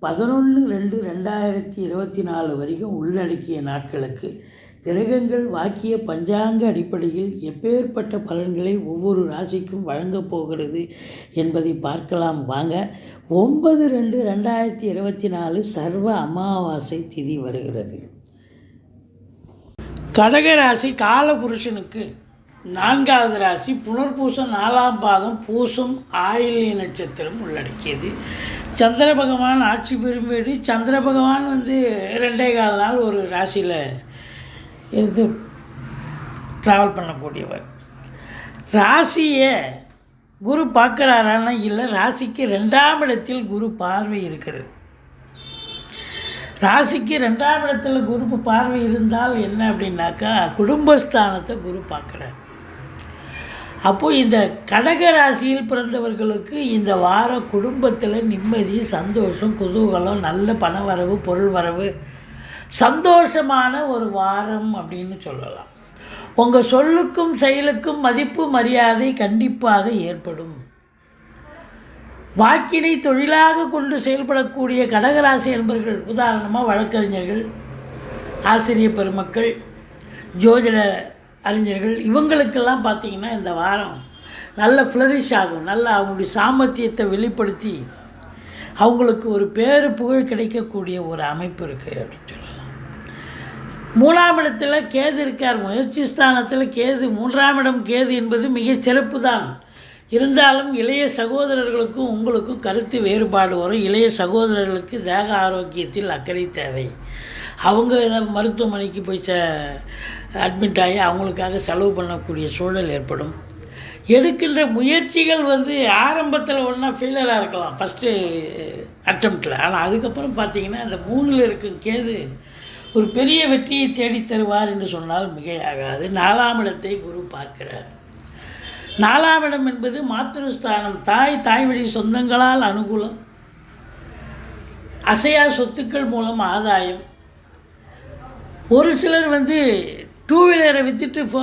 பதினொன்று ரெண்டு ரெண்டாயிரத்தி இருபத்தி நாலு வரைக்கும் உள்ளடக்கிய நாட்களுக்கு கிரகங்கள் வாக்கிய பஞ்சாங்க அடிப்படையில் எப்பேற்பட்ட பலன்களை ஒவ்வொரு ராசிக்கும் வழங்கப் போகிறது என்பதை பார்க்கலாம். வாங்க ஒன்பது ரெண்டு ரெண்டாயிரத்தி இருபத்தி நாலு சர்வ அமாவாசை திதி வருகிறது. கடகராசி காலபுருஷனுக்கு நான்காவது ராசி புனர்பூசம் நாலாம் பாதம் பூசம் ஆயில்ய நட்சத்திரம் உள்ளடக்கியது. சந்திர பகவான் ஆட்சி பெறும் வீடு. சந்திர பகவான் வந்து ரெண்டே கால் நாள் ஒரு ராசியில் இருந்து ட்ராவல் பண்ணக்கூடியவர். ராசியை குரு பார்க்குறாரான்னா இல்லை ராசிக்கு ரெண்டாம் இடத்தில் குரு பார்வை இருக்கிறது. ராசிக்கு ரெண்டாம் இடத்துல குரு பார்வை இருந்தால் என்ன அப்படின்னாக்கா குடும்பஸ்தானத்தை குரு பார்க்குறாரு. அப்போது இந்த கடக ராசியில் பிறந்தவர்களுக்கு இந்த வார குடும்பத்தில் நிம்மதி சந்தோஷம் குதூகலம் நல்ல பண வரவு பொருள் வரவு சந்தோஷமான ஒரு வாரம் அப்படின்னு சொல்லலாம். உங்கள் சொல்லுக்கும் செயலுக்கும் மதிப்பு மரியாதை கண்டிப்பாக ஏற்படும். வாக்கினை தொழிலாக கொண்டு செயல்படக்கூடிய கடகராசி என்பர்கள் உதாரணமாக வழக்கறிஞர்கள் ஆசிரிய பெருமக்கள் ஜோதிட அறிஞர்கள் இவங்களுக்கெல்லாம் பார்த்திங்கன்னா இந்த வாரம் நல்ல ஃப்ளரிஷ் ஆகும். நல்ல அவங்களுடைய சாமர்த்தியத்தை வெளிப்படுத்தி அவங்களுக்கு ஒரு பேரு புகழ் கிடைக்கக்கூடிய ஒரு அமைப்பு இருக்குது அப்படின்னு சொல்லலாம். மூணாம் இடத்துல கேது இருக்கார். முயற்சி ஸ்தானத்தில் கேது மூன்றாம் இடம் கேது என்பது மிக சிறப்பு தான். இருந்தாலும் இளைய சகோதரர்களுக்கும் உங்களுக்கும் கருத்து வேறுபாடு வரும். இளைய சகோதரர்களுக்கு தேக ஆரோக்கியத்தில் அக்கறை தேவை. அவங்க ஏதாவது மருத்துவமனைக்கு போய் ச அட்மிட் ஆகி அவங்களுக்காக செலவு பண்ணக்கூடிய சூழல் ஏற்படும். எடுக்கின்ற முயற்சிகள் வந்து ஆரம்பத்தில் ஒன்றா ஃபெயிலராக இருக்கலாம் ஃபஸ்ட்டு அட்டம்ப்டில் ஆனால் அதுக்கப்புறம் பார்த்திங்கன்னா அந்த மூணில் இருக்கும் கேது ஒரு பெரிய வெற்றியை தேடித் தருவார் என்று சொன்னால் மிகையாகாது. நாலாம் இடத்தை குரு பார்க்கிறார். நாலாம் இடம் என்பது மாத்திருஸ்தானம். தாய் தாய் வழி சொந்தங்களால் அனுகூலம். அசையா சொத்துக்கள் மூலம் ஆதாயம். ஒரு சிலர் வந்து டூ வீலரை விற்றுட்டு ஃபோ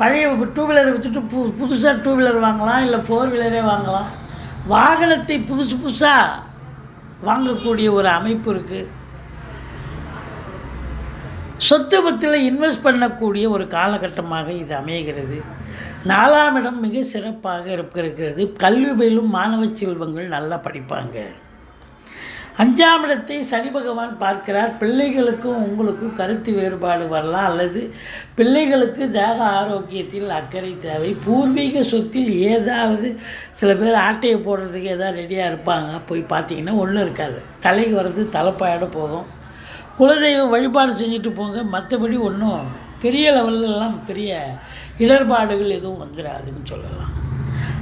பழைய டூ வீலரை விற்றுட்டு பு புதுசாக டூ வீலர் வாங்கலாம் இல்லை ஃபோர் வீலரே வாங்கலாம். வாகனத்தை புதுசு புதுசாக வாங்கக்கூடிய ஒரு அமைப்பு இருக்குது சொத்து பத்தில் இன்வெஸ்ட் பண்ணக்கூடிய ஒரு காலகட்டமாக இது அமைகிறது. நாலாம் இடம் மிக சிறப்பாக இருக்கிறது. கல்வி பயிலும் மாணவ செல்வங்கள் நல்லா படிப்பாங்க. அஞ்சாம் இடத்தை சனி பகவான் பார்க்கிறார். பிள்ளைகளுக்கும் உங்களுக்கும் கருத்து வேறுபாடு வரலாம். அல்லது பிள்ளைகளுக்கு தேக ஆரோக்கியத்தில் அக்கறை தேவை. பூர்வீக சொத்தில் ஏதாவது சில பேர் ஆட்டையை போடுறதுக்கு ஏதாவது ரெடியாக இருப்பாங்க. போய் பார்த்தீங்கன்னா ஒன்றும் இருக்காது. தலைக்கு வர்றது தலைப்பாயோட போகும். குலதெய்வ வழிபாடு செஞ்சுட்டு போங்க. மற்றபடி ஒன்றும் பெரிய லெவல்லலாம் பெரிய இடர்பாடுகள் எதுவும் வந்துடாதுன்னு சொல்லலாம்.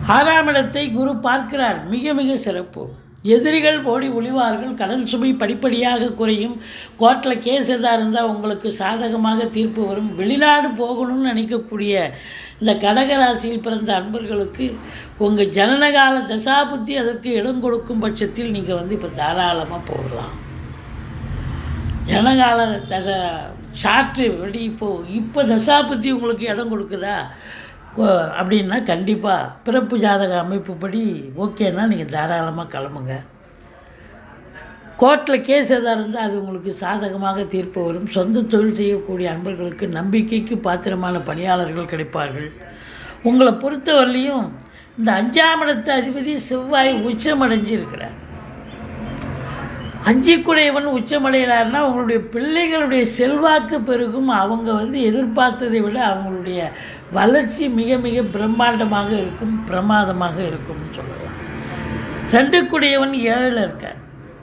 ஆறாம் இடத்தை குரு பார்க்கிறார். மிக மிக சிறப்பு. எதிரிகள் ஓடி ஒளிவார்கள் கடன் சுமை படிப்படியாக குறையும். கோர்ட்டில் கேஸ் எதாக இருந்தால் உங்களுக்கு சாதகமாக தீர்ப்பு வரும். வெளிநாடு போகணும்னு நினைக்கக்கூடிய இந்த கடகராசியில் பிறந்த அன்பர்களுக்கு உங்கள் ஜனனகால தசாபுத்தி அதற்கு இடம் கொடுக்கும் பட்சத்தில் நீங்கள் வந்து இப்போ தாராளமாக போகலாம். ஜனகால தச சாற்று வெடி இப்போது இப்போ தசாபுத்தி உங்களுக்கு இடம் கொடுக்குதா? அப்படின்னா கண்டிப்பாக பிறப்பு ஜாதக அமைப்புப்படி ஓகேன்னா நீங்கள் தாராளமாக கிளம்புங்க. கோர்ட்டில் கேஸ் எதாக இருந்தால் அது உங்களுக்கு சாதகமாக தீர்ப்பு வரும். சொந்த தொழில் செய்யக்கூடிய அன்பர்களுக்கு நம்பிக்கைக்கு பாத்திரமான பணியாளர்கள் கிடைப்பார்கள். உங்களை பொறுத்தவரையிலையும் இந்த அஞ்சாம் இடத்து அதிபதி செவ்வாய் உச்சமடைஞ்சு இருக்கிறார் அஞ்சிக்குடையவன் உச்சமடைகிறார்னா அவங்களுடைய பிள்ளைகளுடைய செல்வாக்கு பெருகும். அவங்க வந்து எதிர்பார்த்ததை விட அவங்களுடைய வளர்ச்சி மிக மிக பிரம்மாண்டமாக இருக்கும் பிரமாதமாக இருக்கும்னு சொல்லலாம். ரெண்டுக்குடையவன் ஏழில் இருக்கார்.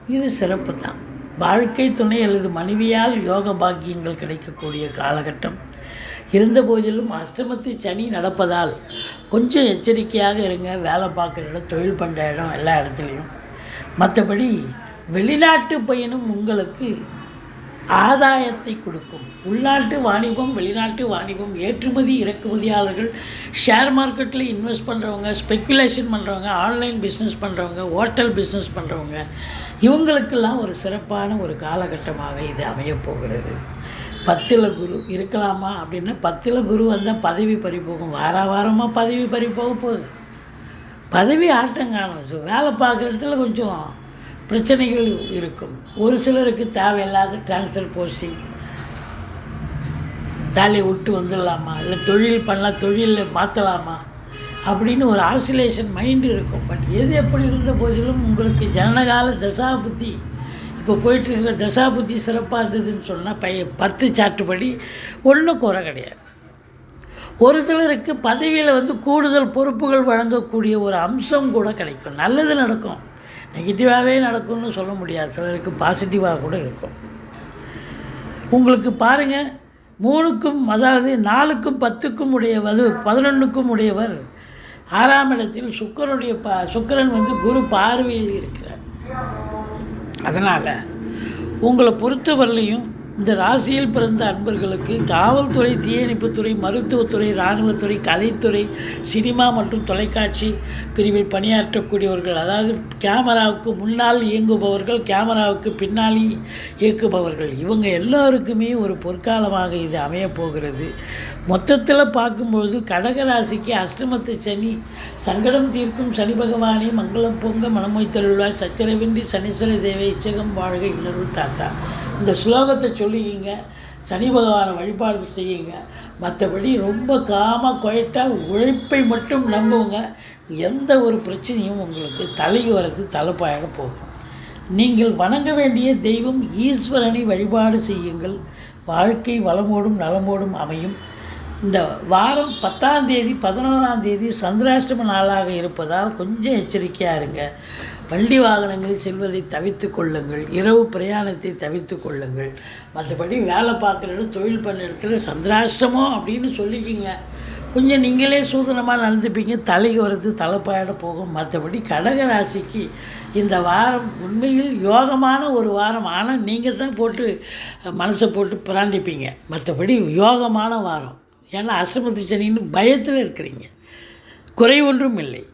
இது சிறப்பு தான். வாழ்க்கை துணை அல்லது மனைவியால் யோக பாக்கியங்கள் கிடைக்கக்கூடிய காலகட்டம். இருந்த போதிலும் அஷ்டமத்து சனி நடப்பதால் கொஞ்சம் எச்சரிக்கையாக இருங்க. வேலை பார்க்குற இடம் தொழில் பண்ணுற இடம் எல்லா இடத்துலையும். மற்றபடி வெளிநாட்டு பயணம் உங்களுக்கு ஆதாயத்தை கொடுக்கும். உள்நாட்டு வாணிபம் வெளிநாட்டு வாணிபம் ஏற்றுமதி இறக்குமதியாளர்கள் ஷேர் மார்க்கெட்டில் இன்வெஸ்ட் பண்ணுறவங்க ஸ்பெக்குலேஷன் பண்ணுறவங்க ஆன்லைன் பிஸ்னஸ் பண்ணுறவங்க ஹோட்டல் பிஸ்னஸ் பண்ணுறவங்க இவங்களுக்கெல்லாம் ஒரு சிறப்பான ஒரு காலகட்டமாக இது அமையப்போகிறது பத்தில பத்தில் குரு இருக்கலாமா அப்படின்னா பத்தில் குரு வந்தால் பதவி பறிப்போகும் வார வாரமாக பதவி பறிப்போக போகுது. பதவி ஆட்டம் காணும். வேலை பார்க்குற இடத்துல கொஞ்சம் பிரச்சனைகள் இருக்கும். ஒரு சிலருக்கு தேவையில்லாத டிரான்ஸ்ஃபர் போஸ்டிங் வேலையை விட்டு வந்துடலாமா? இல்லை தொழில் பண்ணலாம் தொழிலில் மாற்றலாமா? அப்படின்னு ஒரு ஆசிலேஷன் மைண்டு இருக்கும். பட் எது எப்படி இருந்த போதிலும் உங்களுக்கு ஜனனகால தசாபுத்தி இப்போ போயிட்டு இருக்கிற தசாபுத்தி சிறப்பாக இருந்ததுன்னு சொன்னால் பைய பத்து சாட்டுப்படி ஒன்றும் குறை கிடையாது. ஒரு சிலருக்கு பதவியில் வந்து கூடுதல் பொறுப்புகள் வழங்கக்கூடிய ஒரு அம்சம் கூட கிடைக்கும். நல்லது நடக்கும். நெகட்டிவாகவே நடக்கும்னு சொல்ல முடியாது. சிலருக்கு பாசிட்டிவாக கூட இருக்கும். உங்களுக்கு பாருங்கள் மூணுக்கும் அதாவது நாலுக்கும் பத்துக்கும் உடையவது பதினொன்றுக்கும் உடையவர் ஆறாம் இடத்தில் சுக்கரனுடைய பா சுக்கரன் வந்து குரு பார்வையில் இருக்கிறார். அதனால் உங்களை பொறுத்தவரையிலையும் இந்த ராசியில் பிறந்த அன்பர்களுக்கு காவல்துறை தீயணைப்புத்துறை மருத்துவத்துறை இராணுவத்துறை கலைத்துறை சினிமா மற்றும் தொலைக்காட்சி பிரிவில் பணியாற்றக்கூடியவர்கள் அதாவது கேமராவுக்கு முன்னால் இயங்குபவர்கள் கேமராவுக்கு பின்னால் இயக்குபவர்கள் இவங்க எல்லோருக்குமே ஒரு பொற்காலமாக இது அமையப் போகிறது மொத்தத்தில் பார்க்கும்பொழுது கடகராசிக்கு அஷ்டமத்து சனி சங்கடம் தீர்க்கும் சனி பகவானே மங்களம் பொங்க மனமொய்த்தருள்வாய் சச்சரவின்றி சனீஸ்வர தேவை இச்சகம் வாழ்க இன்னருள் தாத்தா. இந்த ஸ்லோகத்தை சொல்லிக்கிங்க சனி பகவானை வழிபாடு செய்யுங்க. மற்றபடி ரொம்ப காமாக குவைட்டாக உழைப்பை மட்டும் நம்புவங்க எந்த ஒரு பிரச்சனையும் உங்களுக்கு தலைக்கு வரது தலைப்பாயிட போகும். நீங்கள் வணங்க வேண்டிய தெய்வம் ஈஸ்வரனை வழிபாடு செய்யுங்கள். வாழ்க்கை வளமோடும் நலமோடும் அமையும். இந்த வாரம் பத்தாம் தேதி பதினோராம் தேதி சந்திராஷ்டம நாளாக இருப்பதால் கொஞ்சம் எச்சரிக்கையாக இருங்க. வண்டி வாகனங்களில் செல்வதை தவித்து கொள்ளுங்கள். இரவு பிரயாணத்தை தவிர்த்து கொள்ளுங்கள். மற்றபடி வேலை பார்க்குற இடம் தொழில் பண்ண இடத்துல சந்திராஷ்டமம் அப்படின்னு சொல்லிக்கிங்க. கொஞ்சம் நீங்களே சூதனமாக நடந்துப்பீங்க. தலைக்கு வர்றது தலைப்பாயிட போகும். மற்றபடி கடக ராசிக்கு இந்த வாரம் உண்மையில் யோகமான ஒரு வாரம். ஆனால் நீங்கள் தான் போட்டு மனசை போட்டு பிராண்டிப்பீங்க. மற்றபடி யோகமான வாரம். ஏன்னா அஷ்டமத்து சனின்னு பயத்தில் இருக்கிறீங்க. குறை ஒன்றும் இல்லை.